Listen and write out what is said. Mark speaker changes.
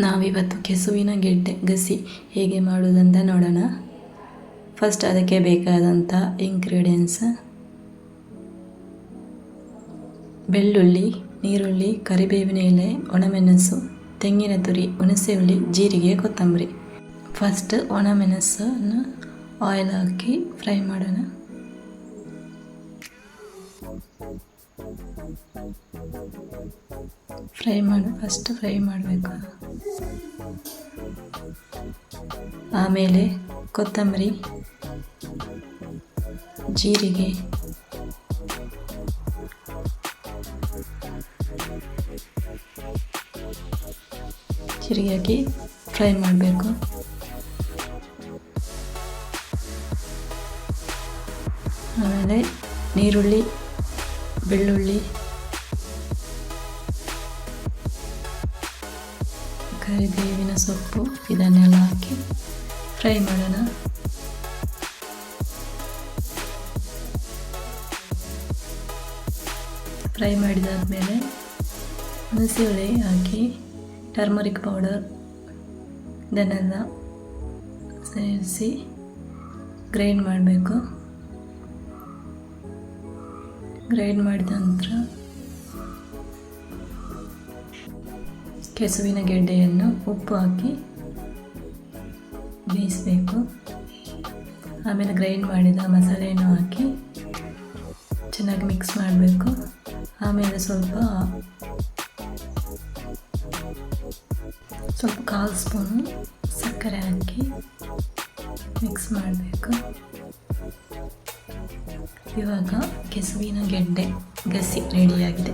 Speaker 1: ನಾವಿವತ್ತು ಕೆಸುವಿನ ಗೆಡ್ಡೆ ಗಸಿ ಹೇಗೆ ಮಾಡುವುದಂತ ನೋಡೋಣ. ಫಸ್ಟ್ ಅದಕ್ಕೆ ಬೇಕಾದಂಥ ಇಂಗ್ರೀಡಿಯೆಂಟ್ಸ್ ಬೆಳ್ಳುಳ್ಳಿ ನೀರುಳ್ಳಿ ಕರಿಬೇವಿನ ಎಲೆ, ಒಣಮೆಣಸು, ತೆಂಗಿನ ತುರಿ ಹುಣಸೆ ಹುಳಿ ಜೀರಿಗೆ, ಕೊತ್ತಂಬರಿ. ಫಸ್ಟ್ ಒಣಮೆಣಸನ್ನು ಆಯಿಲ್ ಹಾಕಿ ಫ್ರೈ ಮಾಡೋಣ. ಫ್ರೈ ಮಾಡಿ ಫಸ್ಟ್ ಫ್ರೈ ಮಾಡಬೇಕು. ಆಮೇಲೆ ಕೊತ್ತಂಬರಿ ಜೀರಿಗೆ ಜೀರಿಗೆ ಹಾಕಿ ಫ್ರೈ ಮಾಡಬೇಕು. ಆಮೇಲೆ ನೀರುಳ್ಳಿ ಬೆಳ್ಳುಳ್ಳಿ. ಕರಿಬೇವಿನ ಸೊಪ್ಪು, ಇದನ್ನೆಲ್ಲ ಹಾಕಿ ಫ್ರೈ ಮಾಡೋಣ. ಫ್ರೈ ಮಾಡಿದಾದಮೇಲೆ ಹುಣಸೆ ಹುಳಿ ಹಾಕಿ, ಟರ್ಮರಿಕ್ ಪೌಡರ್ ಇದನ್ನೆಲ್ಲ ಸೇರಿಸಿ, ಗ್ರೈಂಡ್ ಮಾಡಬೇಕು. ಗ್ರೈಂಡ್ ಮಾಡಿದ ನಂತರ ಕೆಸುವಿನ ಗೆಡ್ಡೆಯನ್ನು ಉಪ್ಪು ಹಾಕಿ ಬೇಯಿಸಬೇಕು. ಆಮೇಲೆ ಗ್ರೈಂಡ್ ಮಾಡಿದ ಮಸಾಲೆಯನ್ನು ಹಾಕಿ ಚೆನ್ನಾಗಿ ಮಿಕ್ಸ್ ಮಾಡಬೇಕು. ಆಮೇಲೆ ಸ್ವಲ್ಪ ಸ್ವಲ್ಪ ಕಾಲು ಸ್ಪೂನು ಸಕ್ಕರೆ ಹಾಕಿ ಮಿಕ್ಸ್ ಮಾಡಬೇಕು. ಇವಾಗ ಕೆಸುವಿನ ಗೆಡ್ಡೆ ಗಸಿ ರೆಡಿಯಾಗಿದೆ